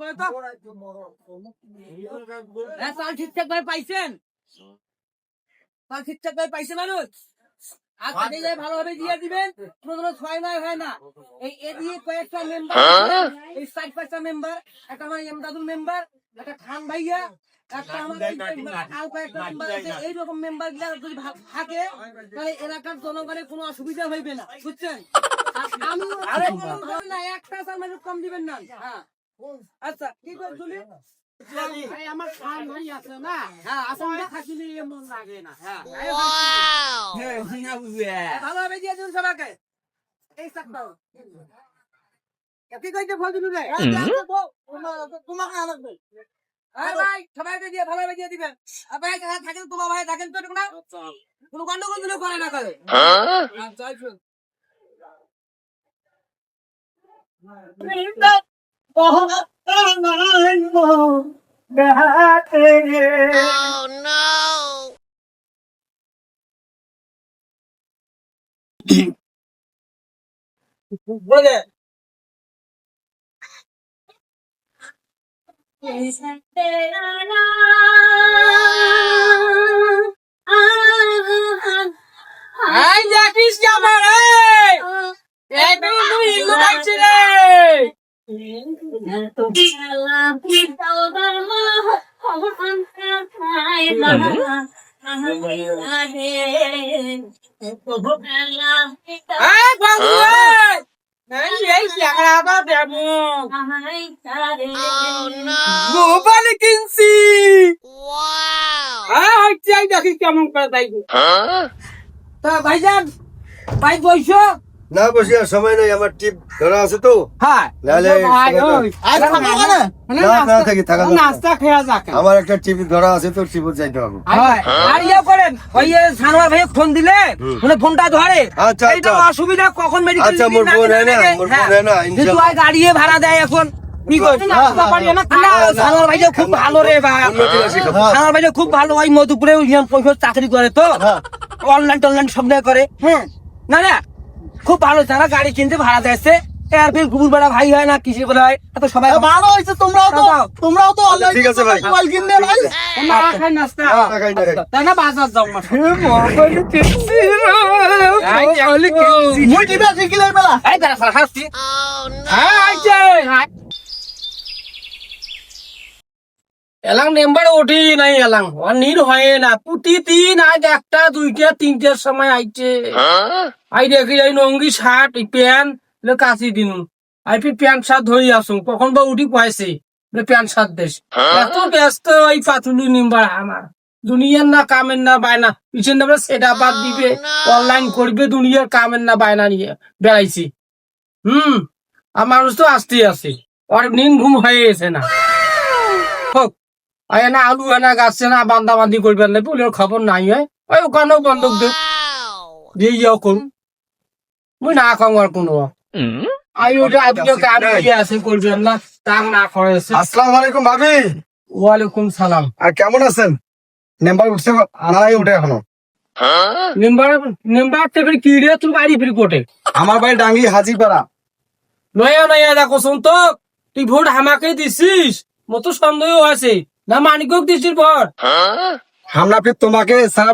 করে তো। হ্যাঁ চাল ঠিকঠাক ভাবে পাইছেন? চাল ঠিকঠাক ভাবে পাইছে মানুষ? আর কাজে যায় ভালোভাবে দিয়ে দিবেন? কোনো কোনো ছয় নয় হয় না। এই এ দিয়ে কয়েকটা মেম্বার এই চার পাঁচটা মেম্বার একটা আমার এমদাদুল মেম্বার একটা খান ভাইয়া একটা আর কয়েকটা মেম্বার আছে। এইরকম মেম্বারগুলা যদি থাকে তাহলে এলাকার জনগণের কোনো অসুবিধা হইবে না। বুঝছেন? আমি না একটা কম দিবেন না। হ্যাঁ। আচ্ছা কি করছিলি আমার খান ভাই আছে না। হ্যাঁ লাগে না। হ্যাঁ দিয়ে দিন সবাইকে। এই চাকটাও কি কইতে ফল রে তোমাকে আনবে আরে ভাই সবাইকে দিয়ে ভালোভাবে দিয়ে দিবেন আর ভাই থাকেন তোমার ভাই থাকেন তো না? কোনো গন্ডগোল দিলে করে না করে? আচ্ছা আচ্ছা Oh no! বলে আই দেখিস কি আমার এই তুই তুই ইন্দু ডাকছি রে এই বাবু এই এই চ্যাংড়াটা দেবো Oh no! মোবাইল কিনছি কেমন করে তাই? তা ভাইজান ভাই বইছো না বসি আর সময় নেই আমার টিপ ধরা আছে তো হ্যাঁ। নাস্তা খেয়া যাক আমার একটা টিপ ধরা আছে তো টিপত যাইতে হবে আর ইয়ে করেন ওই সানোয়ার ভাই ফোন দিলে মানে ফোনটা ধরে আচ্ছা, এইটা আচ্ছা। অসুবিধা কখন মেডিকেল আচ্ছা, মোর বোন হয় না, মোর বোন হয় না, ইনশাল্লাহ। গাড়িয়ে ভাড়া দেয় এখন কি করছিস নাস্তা পারি না না সানোয়ার ভাই খুব ভালো রে ভাই খুব ভালো ওই মধুপুরে চাকরি করে তো অনলাইন টনলাইন সব নিয়ে করে হ্যাঁ না না খুব ভালো তারা গাড়ি কিনতে ভাড়া দিয়েছে আর ফির বেড়া ভাই হয় না কিসে বলে হয়? এত সবাই ভালো হয়েছে তোমরাও তো তোমরাও তো অনলাইন ঠিক আছে ভাই। মোবাইল কিনতে ভাই না খাই নাস্তা। না খাই, না খাই। তাই না বাজার যাও মুই দিবে শিখিলে বেলা এই দাঁড়া সারা হাসছি। no আইছে এলাং নেম্বার ওঠি নাই এলাং। অনির হয় না। প্রতিদিন আজ একটা দুইটা তিনটার সময় আইছে। আই দেখি এই নঙ্গি শার্ট প্যান্ট কাচি দিন। আই ফির প্যান্ট শার্ট ধরি আসুন কখন বা উঠি পাইছে প্যান্ট শার্ট দেশ। এত ব্যস্ত এই পাতুলি নিম্বার আমার। দুনিয়ার না কামের না বায়না। পিছন না সেটা বাদ দিবে অনলাইন করবে দুনিয়ার কামের না বায়না নিয়ে বেড়াইছি। হুম আর মানুষ তো আসতেই আছে ওর নিন ঘুম হয়ে গেছে না। হোক আয় না আলু এনা না বান্দা বান্দি করবেন না বলে খবর নাই হয়। ওই ওখানেও বন্ধক Wow! দিয়ে যাও করুন মুই না কম আর কোনো? আই ওটা আজকে কাম দিয়ে আছে করবেন না না করেছে আসসালামু আলাইকুম ভাবি। ওয়ালাইকুম সালাম। আর কেমন আছেন? নেম্বার উঠছে নাই উঠে এখনও? মেম্বার মেম্বার থেকে কি রে? তুই বাড়ি ফিরি কোটে? আমার বাড়ি ডাঙ্গি হাজিপাড়া। নয়া নয়া দেখো শুন তো তুই ভোট আমাকে দিছিস? মতো সন্দেহ আছে। না মানিকক ভোট Huh? আমরা ফির তোমাকে সারা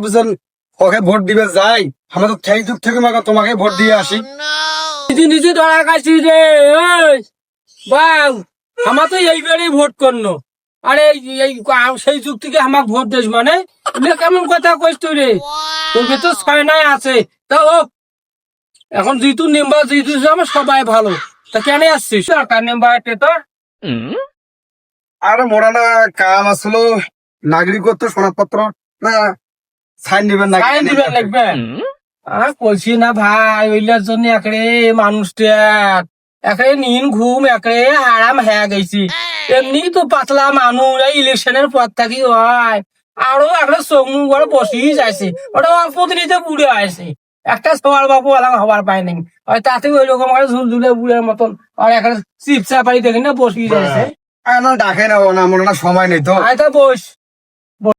ওকে ভোট দিবে যাই। আমরা তো সেই যুগ থেকে মাকে তোমাকে ভোট দিয়ে আসি। নিজে নিজে ধরা খাইছি রে বাউ আমার তো এইবারই ভোট করল। আরে এই- সেই যুগ থেকে আমার ভোট দিস মানে? কেমন কথা কইস তুই রে? তোর ভেতর ছয় আছে। তা ও এখন জিতু নেম্বার জিতু আমার সবাই ভালো। তা কেন আসছিস? সরকার নেম্বার তো Hmm? আরে মোরানা কাম আসলো নাগরিকত্ব সনদপত্র। না সাইন দিবেন না সাইন দিবেন লাগবে Hmm? আর বলছি না ভাই ওইলার জন্য একরে মানুষটা একরে নিন ঘুম একরে আরাম হয়ে গেছি। এমনি তো পাতলা মানুষ এই ইলেকশনের পর থাকি হয়। আরও একটা মুখ করে বসেই যাইছে। ওটা অল্প দিনই বুড়ে আছে একটা সবার বাবু আলাম হবার পায় নাই। তাতে ওই রকম আর ঝুল বুড়ের মতন আর একটা চিপসা পাড়ি দেখি না বসেই যাইছে। না ডাকে না না আমার সময় নেই তা বস।